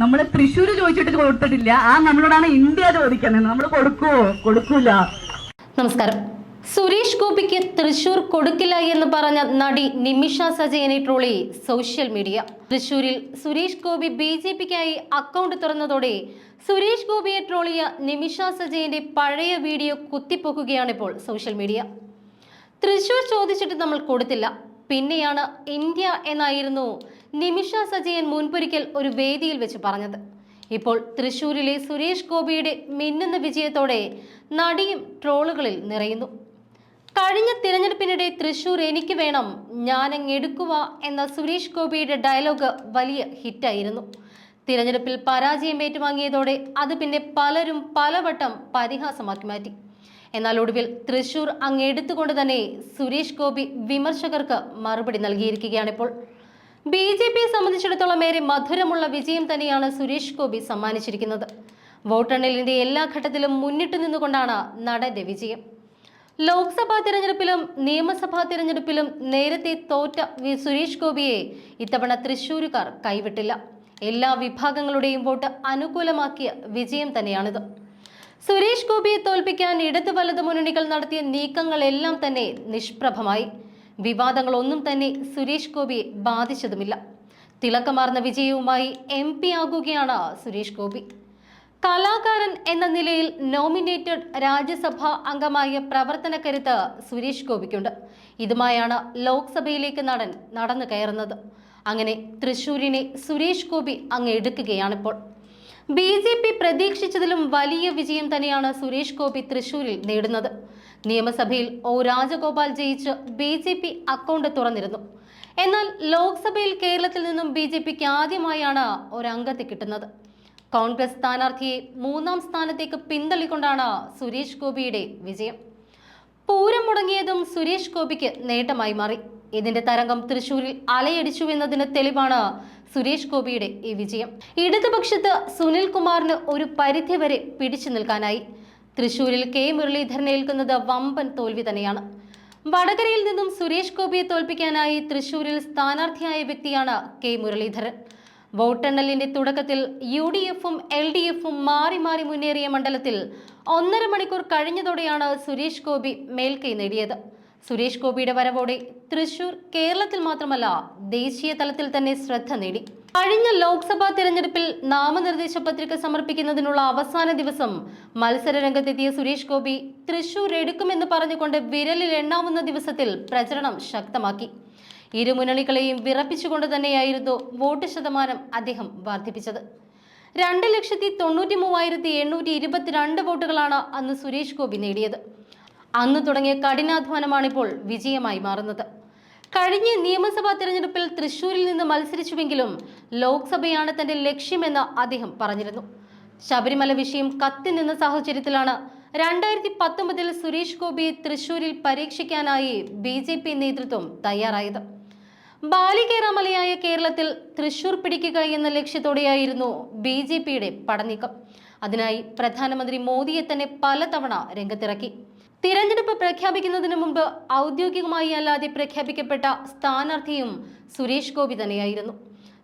നമ്മൾ തൃശ്ശൂർ ചോദിച്ചിട്ട് കൊടുത്തിട്ടില്ല. ആ നമ്മളോടാണ് ഇന്ത്യ ചോദിക്കുന്നത്. നമ്മൾ കൊടുക്കുവോ കൊടുക്കൂല. നമസ്കാരം. സുരേഷ് ഗോപിക്ക് തൃശൂർ കൊടുക്കില്ല എന്ന് പറഞ്ഞ നടി നിമിഷ സജയനെ ട്രോളി സോഷ്യൽ മീഡിയ. തൃശൂരിൽ സുരേഷ് ഗോപി ബി ജെ പിക്കായി അക്കൗണ്ട് തുറന്നതോടെ സുരേഷ് ഗോപിയെ ട്രോളിയ നിമിഷ സജയന്റെ പഴയ വീഡിയോ കുത്തിപ്പൊക്കുകയാണ് ഇപ്പോൾ സോഷ്യൽ മീഡിയ. തൃശൂർ ചോദിച്ചിട്ട് നമ്മൾ കൊടുത്തില്ല. പിന്നെയാണ് ഇന്ത്യ എന്നായിരുന്നു നിമിഷ സജയൻ മുൻപൊരിക്കൽ ഒരു വേദിയിൽ വെച്ച് പറഞ്ഞത്. ഇപ്പോൾ തൃശൂരിലെ സുരേഷ് ഗോപിയുടെ മിന്നുന്ന വിജയത്തോടെ നടിയും ട്രോളുകളിൽ നിറയുന്നു. കഴിഞ്ഞ തിരഞ്ഞെടുപ്പിനിടെ തൃശൂർ എനിക്ക് വേണം ഞാനങ്ങെടുക്കുക എന്ന സുരേഷ് ഗോപിയുടെ ഡയലോഗ് വലിയ ഹിറ്റായിരുന്നു. തിരഞ്ഞെടുപ്പിൽ പരാജയം ഏറ്റുവാങ്ങിയതോടെ അത് പിന്നെ പലരും പലവട്ടം പരിഹാസമാക്കി മാറ്റി. എന്നാൽ ഒടുവിൽ തൃശൂർ അങ്ങെടുത്തുകൊണ്ട് തന്നെ സുരേഷ് ഗോപി വിമർശകർക്ക് മറുപടി നൽകിയിരിക്കുകയാണിപ്പോൾ. ബി ജെ പിയെ സംബന്ധിച്ചിടത്തോളം ഏറെ മധുരമുള്ള വിജയം തന്നെയാണ് സുരേഷ് ഗോപി സമ്മാനിച്ചിരിക്കുന്നത്. വോട്ടെണ്ണലിന്റെ എല്ലാ ഘട്ടത്തിലും മുന്നിട്ട് നിന്നുകൊണ്ടാണ് നടന്റെ വിജയം. ലോക്സഭാ തിരഞ്ഞെടുപ്പിലും നിയമസഭാ തിരഞ്ഞെടുപ്പിലും നേരത്തെ തോറ്റ സുരേഷ് ഗോപിയെ ഇത്തവണ തൃശൂരുകാർ കൈവിട്ടില്ല. എല്ലാ വിഭാഗങ്ങളുടെയും വോട്ട് അനുകൂലമാക്കിയ വിജയം തന്നെയാണിത്. സുരേഷ് ഗോപിയെ തോൽപ്പിക്കാൻ ഇടത് വലത് മുന്നണികൾ നടത്തിയ നീക്കങ്ങളെല്ലാം തന്നെ നിഷ്പ്രഭമായി. വിവാദങ്ങളൊന്നും തന്നെ സുരേഷ് ഗോപിയെ ബാധിച്ചതുമില്ല. തിളക്കമാർന്ന വിജയവുമായി എം പി ആകുകയാണ് സുരേഷ് ഗോപി. കലാകാരൻ എന്ന നിലയിൽ നോമിനേറ്റഡ് രാജ്യസഭാ അംഗമായ പ്രവർത്തന കരുത്ത് സുരേഷ് ഗോപിക്കുണ്ട്. ഇതുമായാണ് ലോക്സഭയിലേക്ക് നടൻ നടന്നു കയറുന്നത്. അങ്ങനെ തൃശൂരിനെ സുരേഷ് ഗോപി അങ്ങ് എടുക്കുകയാണിപ്പോൾ. ബി ജെ പി പ്രതീക്ഷിച്ചതിലും വലിയ വിജയം തന്നെയാണ് സുരേഷ് ഗോപി തൃശൂരിൽ നേടുന്നത്. നിയമസഭയിൽ ഒ രാജഗോപാൽ ജയിച്ച് ബി ജെ പി അക്കൗണ്ട് തുറന്നിരുന്നു. എന്നാൽ ലോക്സഭയിൽ കേരളത്തിൽ നിന്നും ബി ജെ പിക്ക് ആദ്യമായാണ് ഒരംഗത്തെ കിട്ടുന്നത്. കോൺഗ്രസ് സ്ഥാനാർത്ഥിയെ മൂന്നാം സ്ഥാനത്തേക്ക് പിന്തള്ളിക്കൊണ്ടാണ് സുരേഷ് ഗോപിയുടെ വിജയം. പൂരം മുടങ്ങിയതും സുരേഷ് ഗോപിക്ക് നേട്ടമായി മാറി. ഇതിന്റെ തരംഗം തൃശൂരിൽ അലയടിച്ചു എന്നതിന് തെളിവാണ് സുരേഷ് ഗോപിയുടെ ഈ വിജയം. ഇടതുപക്ഷത്ത് സുനിൽ കുമാറിന് ഒരു പരിധിവരെ പിടിച്ചു നിൽക്കാനായി. തൃശൂരിൽ കെ. മുരളീധരൻ ഏൽക്കുന്നത് വമ്പൻ തോൽവി തന്നെയാണ്. വടകരയിൽ നിന്നും സുരേഷ് ഗോപിയെ തോൽപ്പിക്കാനായി തൃശൂരിൽ സ്ഥാനാർത്ഥിയായ വ്യക്തിയാണ് കെ. മുരളീധരൻ. വോട്ടെണ്ണലിന്റെ തുടക്കത്തിൽ യു ഡി എഫും എൽ ഡി എഫും മാറി മാറി മുന്നേറിയ മണ്ഡലത്തിൽ ഒന്നര മണിക്കൂർ കഴിഞ്ഞതോടെയാണ് സുരേഷ് ഗോപി മേൽക്കൈ നേടിയത്. സുരേഷ് ഗോപിയുടെ വരവോടെ തൃശൂർ കേരളത്തിൽ മാത്രമല്ല ദേശീയ തലത്തിൽ തന്നെ ശ്രദ്ധ നേടി. കഴിഞ്ഞ ലോക്സഭാ തെരഞ്ഞെടുപ്പിൽ നാമനിർദ്ദേശ പത്രിക സമർപ്പിക്കുന്നതിനുള്ള അവസാന ദിവസം മത്സര രംഗത്തെത്തിയ സുരേഷ് ഗോപി തൃശൂർ എടുക്കുമെന്ന് പറഞ്ഞുകൊണ്ട് വിരലിൽ എണ്ണാവുന്ന ദിവസത്തിൽ പ്രചരണം ശക്തമാക്കി. ഇരു മുന്നണികളെയും വിറപ്പിച്ചുകൊണ്ട് തന്നെയായിരുന്നു വോട്ട് ശതമാനം അദ്ദേഹം വർദ്ധിപ്പിച്ചത്. രണ്ട് ലക്ഷത്തി തൊണ്ണൂറ്റി മൂവായിരത്തി എണ്ണൂറ്റി ഇരുപത്തിരണ്ട് വോട്ടുകളാണ് അന്ന് സുരേഷ് ഗോപി നേടിയത്. അന്ന് തുടങ്ങിയ കഠിനാധ്വാനമാണിപ്പോൾ വിജയമായി മാറുന്നത്. കഴിഞ്ഞ നിയമസഭാ തെരഞ്ഞെടുപ്പിൽ തൃശൂരിൽ നിന്ന് മത്സരിച്ചുവെങ്കിലും ലോക്സഭയാണ് തന്റെ ലക്ഷ്യമെന്ന് അദ്ദേഹം പറഞ്ഞിരുന്നു. ശബരിമല വിഷയം കത്തി നിന്ന സാഹചര്യത്തിലാണ് രണ്ടായിരത്തി പത്തൊമ്പതിൽ സുരേഷ് ഗോപി തൃശൂരിൽ പരീക്ഷിക്കാനായി ബി ജെ പി നേതൃത്വം തയ്യാറായത്. ബാലികേറാമലയായ കേരളത്തിൽ തൃശൂർ പിടിക്കുക എന്ന ലക്ഷ്യത്തോടെയായിരുന്നു ബി ജെ പിയുടെ പടനീക്കം. അതിനായി പ്രധാനമന്ത്രി മോദിയെ തന്നെ പലതവണ രംഗത്തിറക്കി. തിരഞ്ഞെടുപ്പ് പ്രഖ്യാപിക്കുന്നതിന് മുമ്പ് ഔദ്യോഗികമായി അല്ലാതെ പ്രഖ്യാപിക്കപ്പെട്ട സ്ഥാനാർത്ഥിയും സുരേഷ് ഗോപി തന്നെയായിരുന്നു.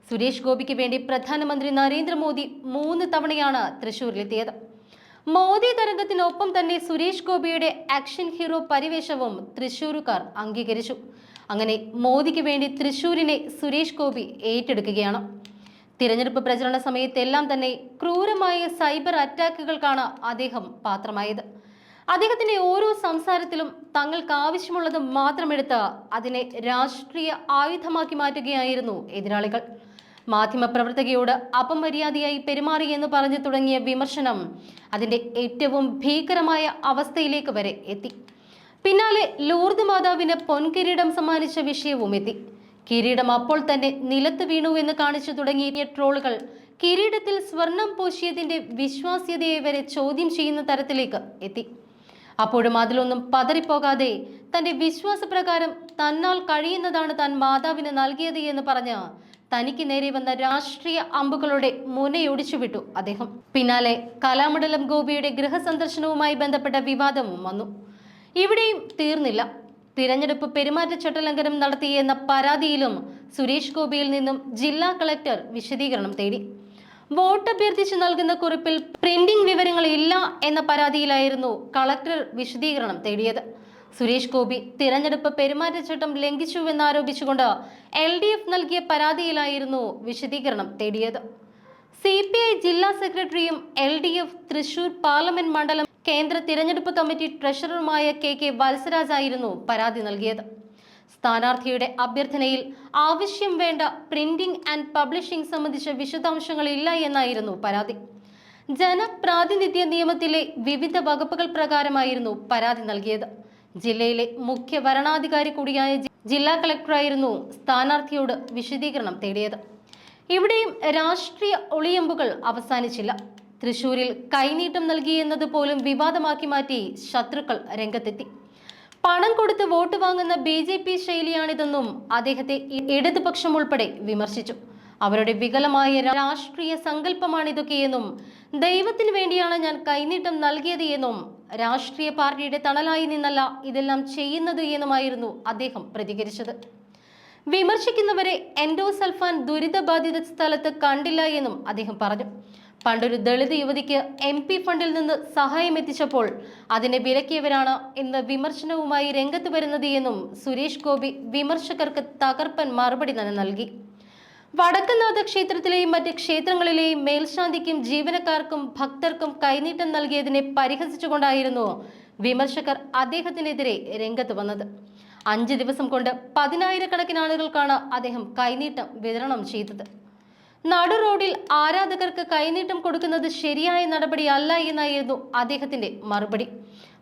സുരേഷ് ഗോപിക്ക് വേണ്ടി പ്രധാനമന്ത്രി നരേന്ദ്രമോദി മൂന്ന് തവണയാണ് തൃശൂരിലെത്തിയത്. മോദി തരംഗത്തിനൊപ്പം തന്നെ സുരേഷ് ഗോപിയുടെ ആക്ഷൻ ഹീറോ പരിവേഷവും തൃശൂരുകാർ അംഗീകരിച്ചു. അങ്ങനെ മോദിക്ക് വേണ്ടി തൃശൂരിനെ സുരേഷ് ഗോപി ഏറ്റെടുക്കുകയാണ്. തിരഞ്ഞെടുപ്പ് പ്രചരണ സമയത്തെല്ലാം തന്നെ ക്രൂരമായ സൈബർ അറ്റാക്കുകൾക്കാണ് അദ്ദേഹം പാത്രമായത്. അദ്ദേഹത്തിന്റെ ഓരോ സംസാരത്തിലും തങ്ങൾക്ക് ആവശ്യമുള്ളത് മാത്രമെടുത്ത് അതിനെ രാഷ്ട്രീയ ആയുധമാക്കി മാറ്റുകയായിരുന്നു എതിരാളികൾ. മാധ്യമപ്രവർത്തകയോട് അപമര്യാദയായി പെരുമാറി എന്ന് പറഞ്ഞു തുടങ്ങിയ വിമർശനം അതിന്റെ ഏറ്റവും ഭീകരമായ അവസ്ഥയിലേക്ക് വരെ എത്തി. പിന്നാലെ ലൂർദ് മാതാവിന് പൊൻകിരീടം സമ്മാനിച്ച വിഷയവും എത്തി. കിരീടം അപ്പോൾ തന്നെ നിലത്ത് വീണു എന്ന് കാണിച്ചു തുടങ്ങിയ ട്രോളുകൾ കിരീടത്തിൽ സ്വർണം പൂശിയതിന്റെ വിശ്വാസ്യതയെ വരെ ചോദ്യം ചെയ്യുന്ന തരത്തിലേക്ക് എത്തി. അപ്പോഴും അതിലൊന്നും പതറിപ്പോകാതെ തന്റെ വിശ്വാസപ്രകാരം തന്നാൽ കഴിയുന്നതാണ് താൻ മാതാവിന് നൽകിയത് എന്ന് പറഞ്ഞ് തനിക്ക് നേരെ വന്ന രാഷ്ട്രീയ അമ്പുകളുടെ മുനയൊടിച്ചുവിട്ടു അദ്ദേഹം. പിന്നാലെ കലാമണ്ഡലം ഗോപിയുടെ ഗൃഹസന്ദർശനവുമായി ബന്ധപ്പെട്ട വിവാദവും വന്നു. ഇവിടെയും തീർന്നില്ല. തിരഞ്ഞെടുപ്പ് പെരുമാറ്റച്ചട്ട ലംഘനം നടത്തിയെന്ന പരാതിയിലും സുരേഷ് ഗോപിയിൽ നിന്നും ജില്ലാ കളക്ടർ വിശദീകരണം തേടി. വോട്ട് അഭ്യർത്ഥിച്ച് നൽകുന്ന കുറിപ്പിൽ പ്രിന്റിംഗ് വിവരങ്ങൾ ഇല്ല എന്ന പരാതിയിലായിരുന്നു കളക്ടർ വിശദീകരണം തേടിയത്. സുരേഷ് ഗോപി തിരഞ്ഞെടുപ്പ് പെരുമാറ്റച്ചട്ടം ലംഘിച്ചുവെന്നാരോപിച്ചുകൊണ്ട് എൽ ഡി എഫ് നൽകിയ പരാതിയിലായിരുന്നു വിശദീകരണം തേടിയത്. സി പി ഐ ജില്ലാ സെക്രട്ടറിയും L D F Thrissur parliament മണ്ഡലം കേന്ദ്ര തിരഞ്ഞെടുപ്പ് കമ്മിറ്റി ട്രഷററുമായ കെ കെ വത്സരാജായിരുന്നു പരാതി നൽകിയത്. സ്ഥാനാർത്ഥിയുടെ അഭ്യർത്ഥനയിൽ ആവശ്യം വേണ്ട പ്രിന്റിംഗ് ആൻഡ് പബ്ലിഷിംഗ് സംബന്ധിച്ച വിശദാംശങ്ങളില്ല എന്നായിരുന്നു പരാതി. ജനപ്രാതിനിധ്യ നിയമത്തിലെ വിവിധ വകുപ്പുകൾ പ്രകാരമായിരുന്നു പരാതി നൽകിയത്. ജില്ലയിലെ മുഖ്യ വരണാധികാരി കൂടിയായ ജില്ലാ കളക്ടറായിരുന്നു സ്ഥാനാർത്ഥിയോട് വിശദീകരണം തേടിയത്. ഇവിടെയും രാഷ്ട്രീയ ഒളിയമ്പുകൾ അവസാനിച്ചില്ല. തൃശൂരിൽ കൈനീട്ടം നൽകിയെന്നത് പോലും വിവാദമാക്കി മാറ്റി ശത്രുക്കൾ രംഗത്തെത്തി. പണം കൊടുത്ത് വോട്ട് വാങ്ങുന്ന ബി ജെ പി ശൈലിയാണിതെന്നും അദ്ദേഹത്തെ ഇടതുപക്ഷം ഉൾപ്പെടെ വിമർശിച്ചു. അവരുടെ വികലമായ രാഷ്ട്രീയ സങ്കല്പമാണിതൊക്കെയെന്നും ദൈവത്തിന് വേണ്ടിയാണ് ഞാൻ കൈനീട്ടം നൽകിയത് എന്നും രാഷ്ട്രീയ പാർട്ടിയുടെ തണലായി നിന്നല്ല ഇതെല്ലാം ചെയ്യുന്നത് എന്നുമായിരുന്നു അദ്ദേഹം പ്രതികരിച്ചത്. വിമർശിക്കുന്നവരെ എൻഡോസൽഫാൻ ദുരിതബാധിത സ്ഥലത്ത് കണ്ടില്ല എന്നും അദ്ദേഹം പറഞ്ഞു. പണ്ടൊരു ദളിത് യുവതിക്ക് എം പി ഫണ്ടിൽ നിന്ന് സഹായം എത്തിച്ചപ്പോൾ അതിനെ വിലക്കിയവരാണ് ഇന്ന് വിമർശനവുമായി രംഗത്ത് വരുന്നത് എന്നും സുരേഷ് ഗോപി വിമർശകർക്ക് തകർപ്പൻ മറുപടി തന്നെ നൽകി. വടക്കനാഥ ക്ഷേത്രത്തിലെയും മറ്റ് ക്ഷേത്രങ്ങളിലെയും മേൽശാന്തിക്കും ജീവനക്കാർക്കും ഭക്തർക്കും കൈനീട്ടം നൽകിയതിനെ പരിഹസിച്ചുകൊണ്ടായിരുന്നു വിമർശകർ അദ്ദേഹത്തിനെതിരെ രംഗത്ത് വന്നത്. അഞ്ച് ദിവസം കൊണ്ട് പതിനായിരക്കണക്കിന് ആളുകൾക്കാണ് അദ്ദേഹം കൈനീട്ടം വിതരണം ചെയ്തത്. നടു റോഡിൽ ആരാധകർക്ക് കൈനീട്ടം കൊടുക്കുന്നത് ശരിയായ നടപടിയല്ല എന്നായിരുന്നു അദ്ദേഹത്തിന്റെ മറുപടി.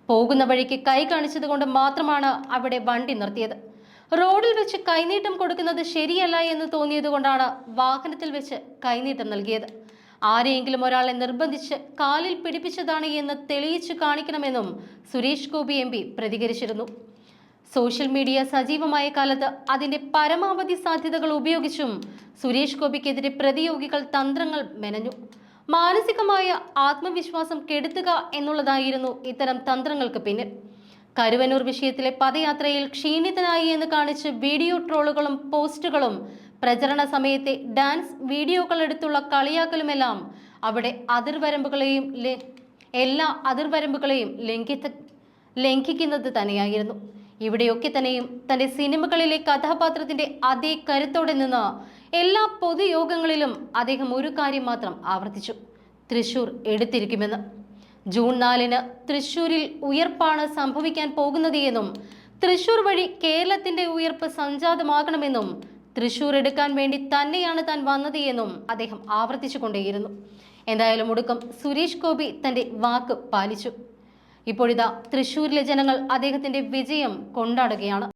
പോകുന്ന വഴിക്ക് കൈ കാണിച്ചത് കൊണ്ട് മാത്രമാണ് അവിടെ വണ്ടി നിർത്തിയത്. റോഡിൽ വെച്ച് കൈനീട്ടം കൊടുക്കുന്നത് ശരിയല്ല എന്ന് തോന്നിയത് കൊണ്ടാണ് വാഹനത്തിൽ വെച്ച് കൈനീട്ടം നൽകിയത്. ആരെയെങ്കിലും ഒരാളെ നിർബന്ധിച്ച് കാലിൽ പിടിപ്പിച്ചതാണ് എന്ന് തെളിയിച്ചു കാണിക്കണമെന്നും സുരേഷ് ഗോപി എം പ്രതികരിച്ചിരുന്നു. സോഷ്യൽ മീഡിയ സജീവമായ കാലത്ത് അതിന്റെ പരമാവധി സാധ്യതകൾ ഉപയോഗിച്ചും സുരേഷ് ഗോപിക്കെതിരെ പ്രതിയോഗികൾ തന്ത്രങ്ങൾ മെനഞ്ഞു. മാനസികമായ ആത്മവിശ്വാസം കെടുത്തുക എന്നുള്ളതായിരുന്നു ഇത്തരം തന്ത്രങ്ങൾക്ക് പിന്നിൽ. കരുവനൂർ വിഷയത്തിലെ പദയാത്രയിൽ ക്ഷീണിതനായി എന്ന് കാണിച്ച് വീഡിയോ ട്രോളുകളും പോസ്റ്റുകളും പ്രചരണ സമയത്തെ ഡാൻസ് വീഡിയോകൾ എടുത്തുള്ള കളിയാക്കലുമെല്ലാം അവിടെ അതിർവരമ്പുകളെയും എല്ലാ അതിർവരമ്പുകളെയും ലംഘിത ലംഘിക്കുന്നത് തന്നെയായിരുന്നു. ഇവിടെയൊക്കെ തന്നെയും തന്റെ സിനിമകളിലെ കഥാപാത്രത്തിന്റെ അതേ കരുത്തോടെ നിന്ന് എല്ലാ പൊതുയോഗങ്ങളിലും അദ്ദേഹം ഒരു കാര്യം മാത്രം ആവർത്തിച്ചു. തൃശൂർ എടുത്തിരിക്കുമെന്ന്. ജൂൺ നാലിന് തൃശൂരിൽ ഉയർപ്പാണ് സംഭവിക്കാൻ പോകുന്നത് എന്നും തൃശൂർ വഴി കേരളത്തിന്റെ ഉയർപ്പ് സംജാതമാകണമെന്നും തൃശൂർ എടുക്കാൻ വേണ്ടി തന്നെയാണ് താൻ വന്നത് എന്നും അദ്ദേഹം ആവർത്തിച്ചു കൊണ്ടേയിരുന്നു. എന്തായാലും ഒടുക്കം സുരേഷ് ഗോപി തന്റെ വാക്ക് പാലിച്ചു. ഇപ്പോഴിതാ തൃശൂരിലെ ജനങ്ങൾ അദ്ദേഹത്തിന്റെ വിജയം കൊണ്ടാടുകയാണ്.